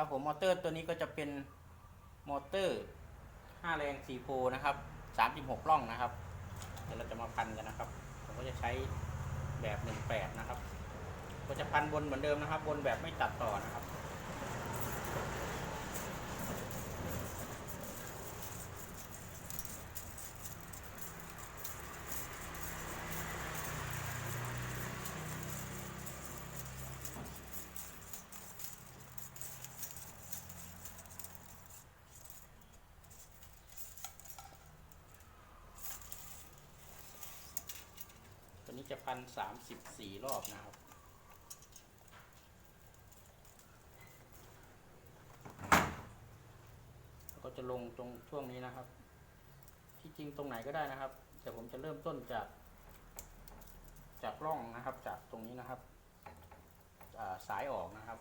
ครับผมมอเตอร์ตัวนี้ก็จะเป็นมอเตอร์ 5 แรง4โพลนะครับ 36ล่องนะครับ เดี๋ยวเราจะมาพันกันนะครับ ผมก็จะใช้แบบ 18 นะครับ ก็จะพันบนเหมือนเดิมนะครับ บนแบบไม่ตัดต่อนะครับ จะพันสามสิบสี่รอบนะครับ ก็จะลงตรงช่วงนี้นะครับ ที่จริงตรงไหนก็ได้นะครับ แต่ผมจะเริ่มต้นจาก จากร่องนะครับ จากตรงนี้นะครับาสายออกนะครับ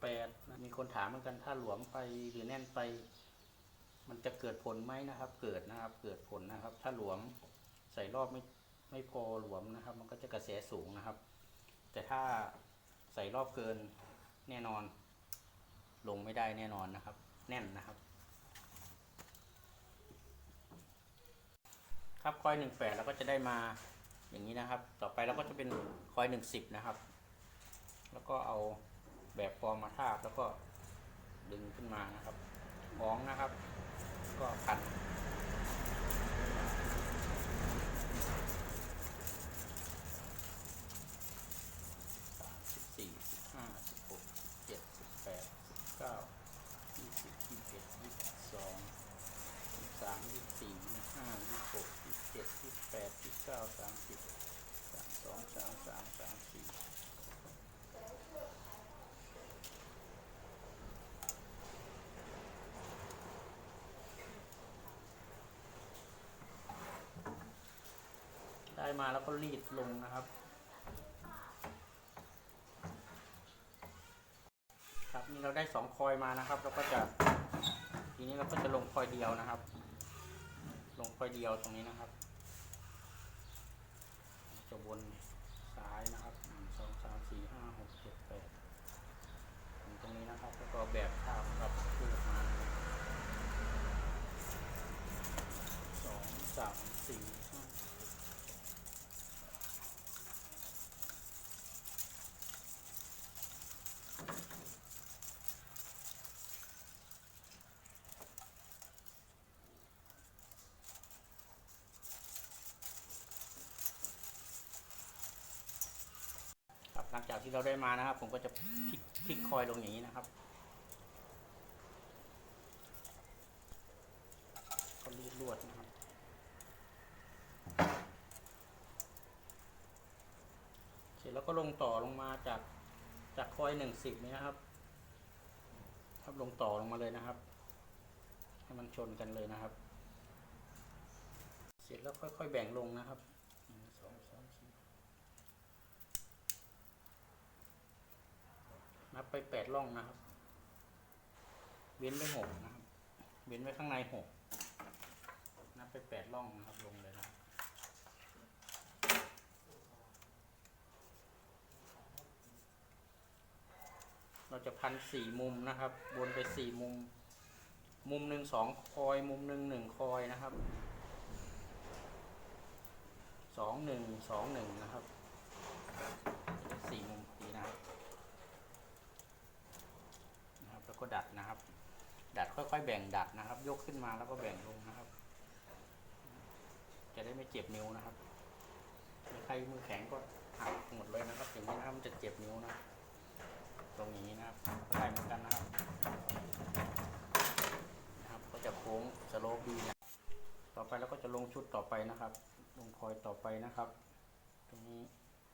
แปด มีคนถามเหมือนกันถ้าหลวมไปหรือแน่นไป มันจะเกิดผลไหมนะครับ เกิดนะครับ เกิดผลนะครับ ถ้าหลวมใส่รอบไม่ไม่พอหลวมนะครับ มันก็จะกระแสสูงนะครับ แต่ถ้าใส่รอบเกินแน่นอน ลงไม่ได้แน่นอนนะครับ แน่นนะครับ ครับคอยหนึ่งแปดเราก็จะได้มาอย่างนี้นะครับ ต่อไปเราก็จะเป็นคอยหนึ่งสิบนะครับ แล้วก็เอา แบบฟอร์มมาทาบแล้วก็ดึงขึ้นมานะครับมองนะครับ ก็พันสามสิบสี่สิบห้าสิบหกสิบเจ็ดสิบแปดสิบเก้ายี่สิบยี่สิบเอ็ดยี่สิบสองยี่สิบสามยี่สิบสี่ยี่สิบห้ายี่สิบหกยี่สิบเจ็ดยี่สิบแปดยี่สิบเก้าสามสิบสามสองสามสามสามสี่ ได้ มาแล้วก็รีดลงนะครับ ครับนี่เราได้สองคอยมานะครับ เราก็จะทีนี้เราก็จะลงคอยเดียวนะครับ ลงคอยเดียวตรงนี้นะครับจะวนซ้ายนะครับหนึ่งสองสามสี่ห้าหกเจ็ดแปดตรงนี้นะครับแล้วก็แบบภาพครับพูดมาสองสามสี่ ห้าครับ จากที่เราได้มานะครับ ผมก็จะพลิกพลิกคอยลงอย่างนี้นะครับก็รีดลวดนะครับเสร็จแล้วก็ลงต่อลงมาจากจากคอยหนึ่งสิบนี้นะครับครับลงต่อลงมาเลยนะครับ ให้มันชนกันเลยนะครับ เสร็จแล้วค่อยๆแบ่งลงนะครับหนึ่งสองสามสี่ นับ ไปแปดร่องนะครับ เว้นไว้หกนะครับ เว้นไว้ข้างในหกนับไปแปดร่องนะครับ ลงเลยนะเราจะพันสี่มุมนะครับวนไปสี่มุม มุมหนึ่งสองคอย มุมหนึ่งหนึ่งคอยนะครับสองหนึ่งสองหนึ่งนะครับสี่มุมดีนะครับ นะครับแล้ว ก็ดัดนะครับ ดัดค่อยๆแบ่งดัดนะครับ ยกขึ้นมาแล้วก็แบ่งลงนะครับ จะได้ไม่เจ็บนิ้วนะครับใครมือแข็งก็หักหมดเลยนะครับอย่างนี้นะครับมันจะเจ็บนิ้วนะตรงนี้นะครับได้เหมือนกันนะครับ นะครับ ก็จะโค้งสโลปดีนะต่อไปเราก็จะลงชุดต่อไปนะครับ ลงคอยต่อไปนะครับ ตรงนี้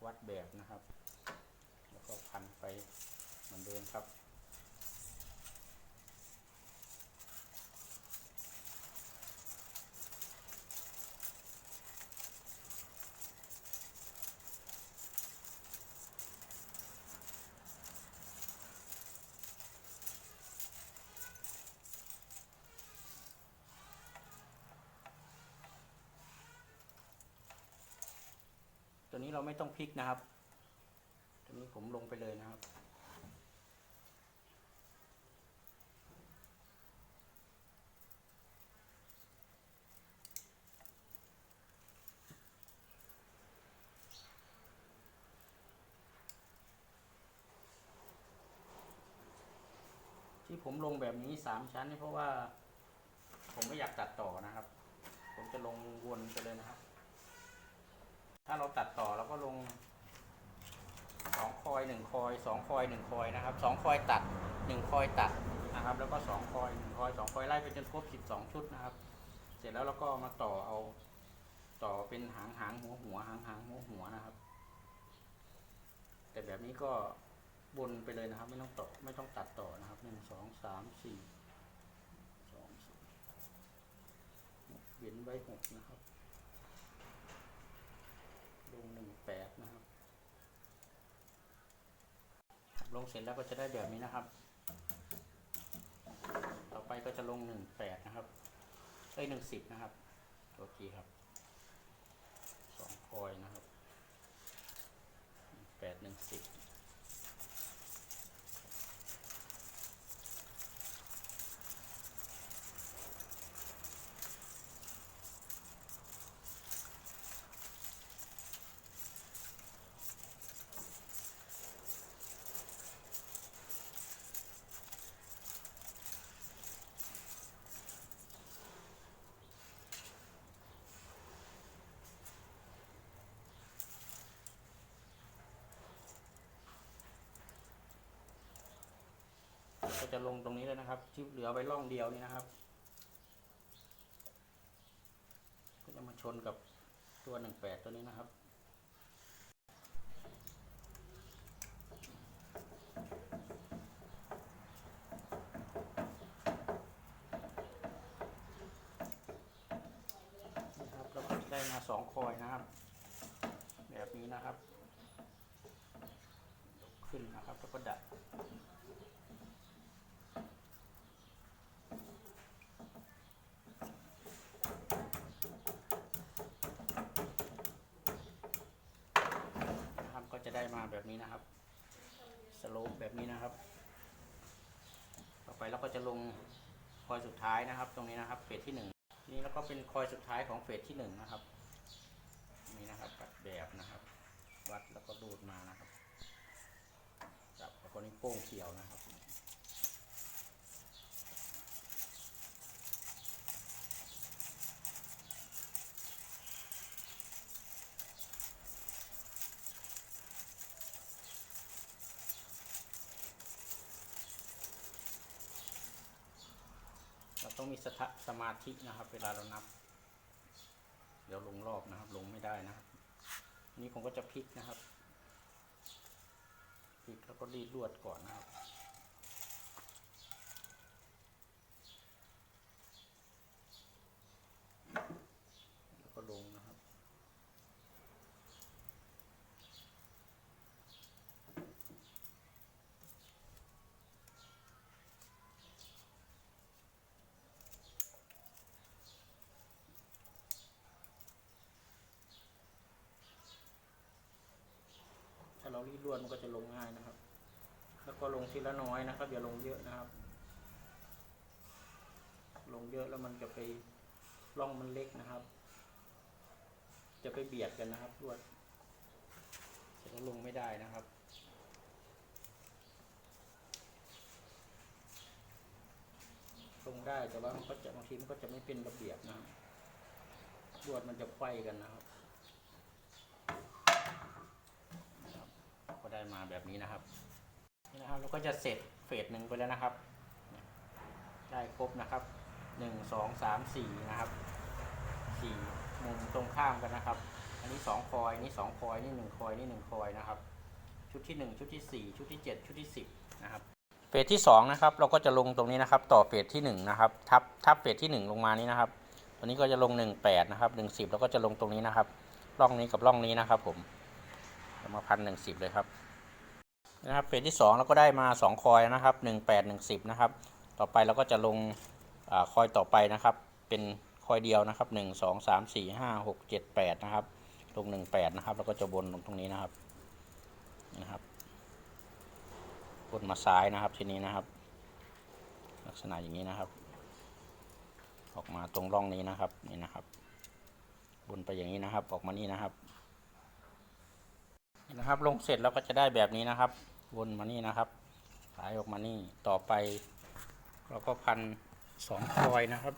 วัดแบบนะครับ แล้วก็พันไปเหมือนเดิมครับ ตัวนี้เราไม่ต้องพลิกนะครับ ตัวนี้ผมลงไปเลยนะครับ ที่ผมลงแบบนี้สามชั้นนี่เพราะว่า ผมไม่อยากตัดต่อนะครับ ผมจะลงวนไปเลยนะครับ ถ้าเราตัดต่อเราก็ลงสองคอยหนึ่งคอยสองคอยหนึ่งคอยนะครับสองคอยตัดหนึ่งคอยตัดนะครับ แล้วก็สองคอยหนึ่งคอยสองคอยไล่ไปจนครบสิบสองชุดนะครับ เสร็จแล้วเราก็มาต่อเอาต่อเป็นหางหางหัวหัวหางหางหัวหัวนะครับ แต่แบบนี้ก็บนไปเลยนะครับ ไม่ต้องต่อไม่ต้องตัดต่อนะครับหนึ่งสองสามสี่สองสามเว้นไว้หกนะครับ ลงหนึ่งแปดนะครับ ลงเสร็จแล้วก็จะได้แบบนี้นะครับ ต่อไปก็จะลงหนึ่งแปดนะครับเอ้ยหนึ่งสิบนะครับตัวทีครับสองคอยนะครับแปดหนึ่งสิบ ก็จะลงตรงนี้เลยนะครับ ที่เหลือไว้ร่องเดียวนี่นะครับ ก็จะมาชนกับตัวหนึ่งแปดตัวนี้นะครับนะครับเราก็ได้มาสองคอยนะครับ แบบนี้นะครับ ขึ้นนะครับ แล้วก็ดัดนะครับก็จะได้มา แบบนี้นะครับ สโลปแบบนี้นะครับ ต่อไปเราก็จะลงคอยสุดท้ายนะครับ ตรงนี้นะครับเฟสที่หนึ่งนี่แล้วก็เป็นคอยสุดท้ายของเฟสที่หนึ่งนะครับ นี่นะครับตัดแบบนะครับ วัดแล้วก็ดูดมานะครับจับแล้วก็นิ้วโป้งเขียวนะครับ เรา ต้องมีสถสมาธินะครับ เวลาเรานับ เดี๋ยวลงรอบนะครับ ลงไม่ได้นะครับนนี้ผมก็จะพลิกนะครับพลิกแล้วก็รีดลวดก่อนนะครับ แล้วก็ลงนะครับ ถ้า เรารีดลวดมันก็จะลงง่ายนะครับ แล้วก็ลงทีละน้อยนะครับอย่าลงเยอะนะครับ ลงเยอะแล้วมันจะไปร่องมันเล็กนะครับ จะไปเบียดกันนะครับลวดจะลงไม่ได้นะครับลงได้แต่ว่ามันก็จะบางทีมันก็จะไม่เป็นระเบียบนะลวดมันจะไขว้กันนะครับ ก็ ได้มาแบบนี้นะครับนี่นะครับเราก็จะเสร็จเฟสหนึ่งไปแล้วนะครับ ได้ครบนะครับหนึ่งสองสามสี่นะครับสี่มุมตรงข้ามกันนะครับ อันนี้สองคอยนี่สองคอยนี่หนึ่งคอยนี่หนึ่งคอยนะครับ ชุดที่หนึ่งชุดที่สี่ชุดที่เจ็ดชุดที่สิบนะครับเฟสที่สองนะครับ เราก็จะลงตรงนี้นะครับ ต่อเฟสที่หนึ่งนะครับ ทับทับเฟสที่หนึ่งลงมานี้นะครับตัวนี้ก็จะลงหนึ่งแปดนะครับหนึ่งสิบแล้วก็จะลงตรงนี้นะครับร่องนี้กับร่องนี้นะครับ ผมมาพันหนึ่งสิบเลยครับ นะครับเฟสที่สองเราก็ได้มาสองคอยนะครับหนึ่งแปดหนึ่งสิบนะครับ ต่อไปเราก็จะลงอคอยต่อไปนะครับ เป็นคอยเดียวนะครับหนึ่งสองสามสี่ห้าหกเจ็ดแปดนะครับ ลงหนึ่งแปดนะครับ แล้วก็จะบนลงตรงนี้นะครับนะครับบนมาซ้ายนะครับทีนี้นะครับ ลักษณะอย่างนี้นะครับ ออกมาตรงร่องนี้นะครับนี่นะครับบนไปอย่างนี้นะครับ ออกมานี่นะครับนะครับลงเสร็จเราก็จะได้แบบนี้นะครับ วนมานี่นะครับสายออกมานี่ต่อไป เราก็พันสองคอยนะครับ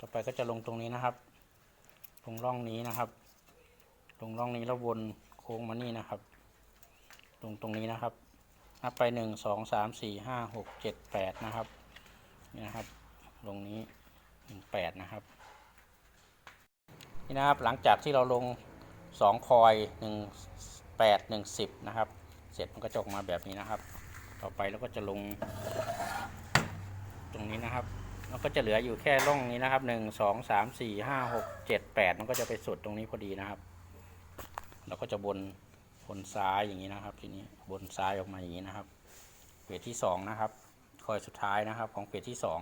ต่อไปก็จะลงตรงนี้นะครับตรงร่องนี้นะครับตรงร่องนี้แล้ววนโค้งมานี่นะครับตรงตรงนี้นะครับ นับไปหนึ่งสองสามสี่ห้าหกเจ็ดแปดนะครับ นี่นะครับ ลงนี้หนึ่งแปดนะครับ นี่นะครับหลังจากที่เราลงสองคอยหนึ่งแปดหนึ่งสิบนะครับ เสร็จมันก็จะออกมาแบบนี้นะครับ ต่อไปเราก็จะลง ตรงนี้นะครับแล้วก็จะเหลืออยู่แค่ร่องนี้นะครับหนึ่งสองสามสี่ห้าหกเจ็ดแปดมันก็จะไปสุดตรงนี้พอดีนะครับ เราก็จะบนบนซ้ายอย่างนี้นะครับ ทีนี้บนซ้ายออกมาอย่างนี้นะครับเฟสที่สองนะครับ คอยสุดท้ายนะครับของเฟสที่สอง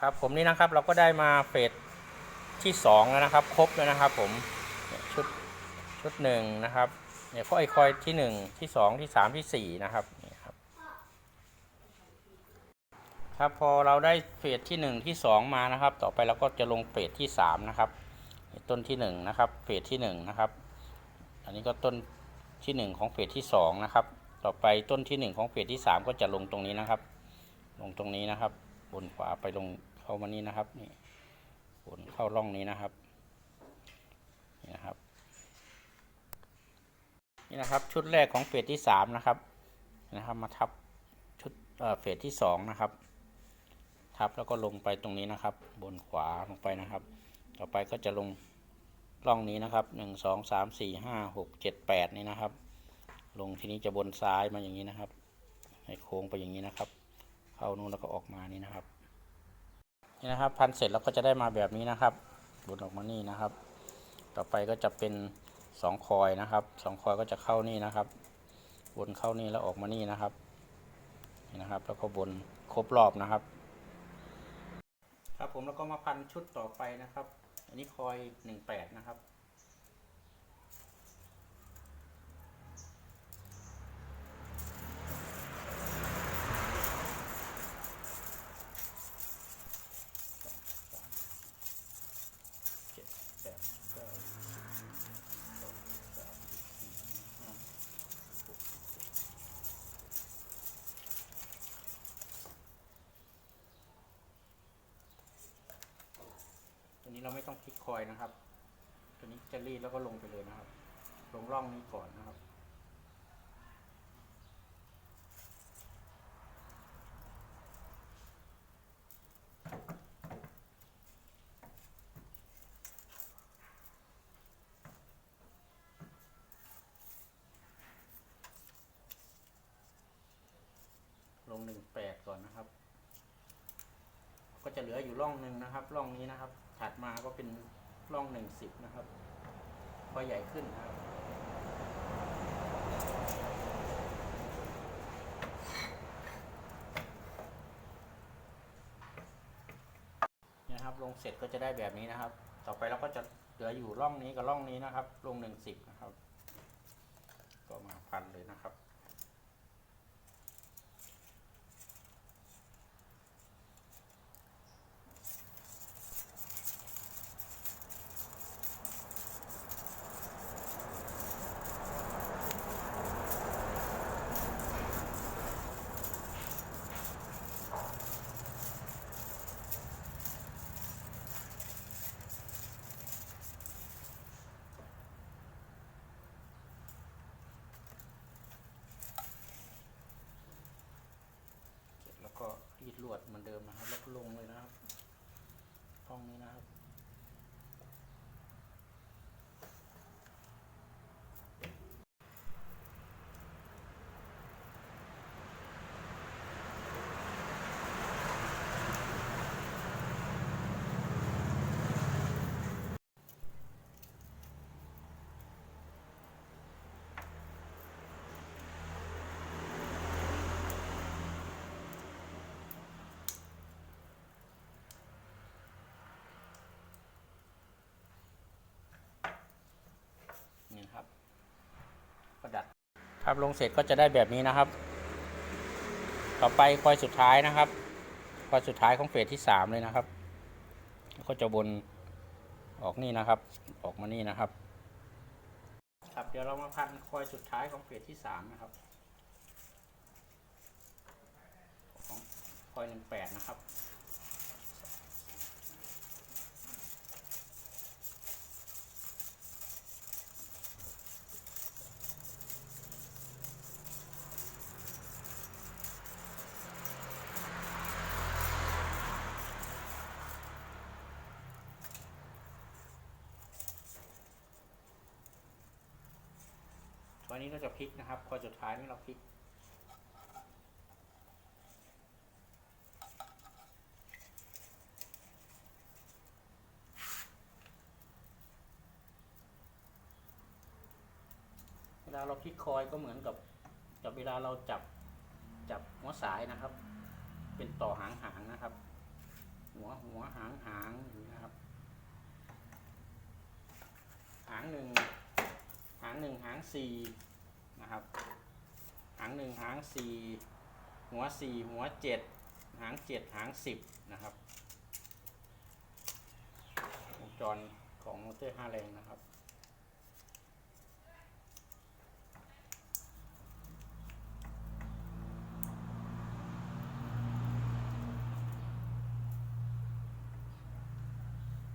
ครับผมนี่นะครับเราก็ได้มาเฟส ที่สองแล้วนะครับ ครบแล้วนะครับ ผมชุดชุดหนึ่งนะครับเนี่ยก็ไอคอยที่หนึ่งที่สองที่สามที่สี่นะครับนี่ครับครับพอเราได้เฟสที่1ที่2มานะครับ ต่อไปเราก็จะลงเฟสที่3นะครับต้นที่1นะครับเฟสที่1นะครับ อันนี้ก็ต้นที่1ของเฟสที่2นะครับ ต่อไปต้นที่1ของเฟสที่3ก็จะลงตรงนี้นะครับ ลงตรงนี้นะครับ บนขวาไปลงเข้ามานี้นะครับนี่ บนเข้าร่องนี้นะครับนี่นะครับนี่นะครับชุดแรกของเฟสที่3นะครับนะครับมาทับชุดเฟสที่2นะครับ ทับแล้วก็ลงไปตรงนี้นะครับ บนขวาลงไปนะครับ ต่อไปก็จะลงร่องนี้นะครับหนึ่งสองสามสี่ห้าหกเจ็ดแปดนี่นะครับ ลงทีนี้จะบนซ้ายมาอย่างนี้นะครับ ให้โค้งไปอย่างนี้นะครับ เข้านู่นแล้วก็ออกมานี่นะครับ นี่นะครับ พันเสร็จแล้วก็จะได้มาแบบนี้นะครับบนออกมานี่นะครับ ต่อไปก็จะเป็นสองคอยนะครับสองคอยก็จะเข้านี่นะครับบนเข้านี่แล้วออกมานี่นะครับนี่นะครับ แล้วก็บนครบรอบนะครับ ครับผมแล้วก็มาพันชุดต่อไปนะครับ อันนี้คอยหนึ่งแปดนะครับ เจ็ดแปดเก้าสิบสองสามสี่ห้าหกเจ็ดตัว นี้เราไม่ต้องพลิกคอยนะครับ ตัวนี้จะรีดแล้วก็ลงไปเลยนะครับ ลงร่องนี้ก่อนนะครับ ลงหนึ่งแปดก่อนนะครับ ก็จะเหลืออยู่ร่องหนึ่งนะครับ ร่องนี้นะครับ ถัดมาก็เป็นร่องหนึ่งสิบนะครับ พอใหญ่ขึ้นครับนี่ยครับ ลงเสร็จก็จะได้แบบนี้นะครับ ต่อไปเราก็จะเหลืออยู่ร่องนี้กับร่องนี้นะครับ ลงหนึ่งสิบนะครับ ก็มาพันเลยนะครับ เสร็จแล้วก็รีดลวด เหมือนเดิมนะครับ แล้วก็ลงเลยนะครับห้องนี้นะครับ นี่ครับก็ดัดครับลงเสร็จก็จะได้แบบนี้นะครับ ต่อไปคอยสุดท้ายนะครับคอยสุดท้ายของเฟสที่สามเลยนะครับ ก็จะวนออกนี่นะครับ ออกมานี่นะครับ ครับเดี๋ยวเรามาพันคอยสุดท้ายของเฟสที่สามนะครับของคอยหนึ่งแปดนะครับ วันนี้เราจะพลิกนะครับคอยสุดท้ายนี่เราพลิก เวลาเราพลิกคอยก็เหมือนกับกับเวลาเราจับจับหัวสายนะครับ เป็นต่อหางหางนะครับ หัวหัวหางหางอย่างนี้นะครับ หางหนึ่งางหนึ่งหางสี่นะครับ หางหนึ่งหางสี่หัวสี่หัวเจ็ดหางเจ็ดหางสิบนะครับวงจรของมอเตอร์ห้าแรงนะครับ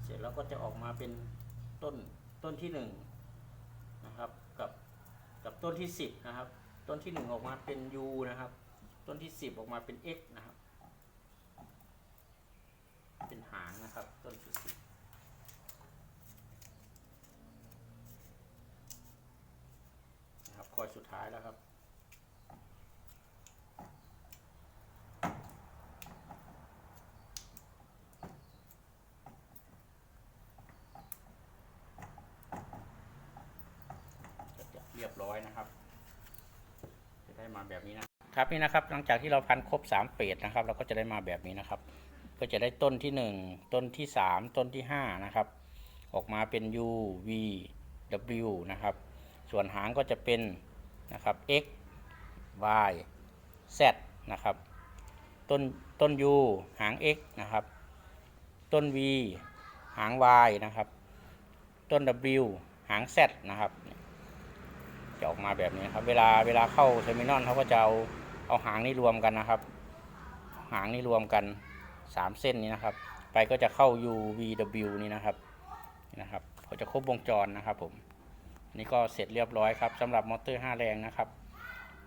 เสร็จแล้วก็จะออกมาเป็นต้นต้นที่หนึ่งนะครับ กับกับ ต้นที่สิบนะครับ ต้นที่หนึ่งออกมาเป็น U นะครับ ต้นที่สิบออกมาเป็น X นะครับ เป็นหางนะครับ ต้นที่ 10นะครับคอยสุดท้ายแล้วครับ ก็จะเรียบร้อยนะครับ จะได้มาแบบนี้นะครับนี่นะครับ หลังจากที่เราพันครบสามเฟสนะครับ เราก็จะได้มาแบบนี้นะครับ ก็จะได้ต้นที่หนึ่งต้นที่สามต้นที่ห้านะครับ ออกมาเป็น U V W นะครับ ส่วนหางก็จะเป็นนะครับ X Y Z นะครับ ต้นต้น U หาง X นะครับ ต้น V หาง Y นะครับ ต้น W หาง Z นะครับ จะออกมาแบบนี้ครับ เวลาเวลาเข้าเทอร์มินอลเขาก็จะเอาเอาหางนี่รวมกันนะครับ หางนี่รวมกันสามเส้นนี้นะครับ ไปก็จะเข้า U V W นี่นะครับนี่นะครับเขาจะครบวงจรนะครับผมนนี่ก็เสร็จเรียบร้อยครับสำหรับมอเตอร์ 5 แรงนะครับ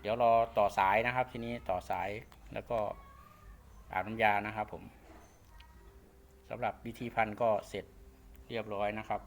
เดี๋ยวรอต่อสายนะครับ ทีนี้ต่อสายแล้วก็อาบน้ำยานะครับผมสำหรับวิธีพันก็เสร็จเรียบร้อยนะครับ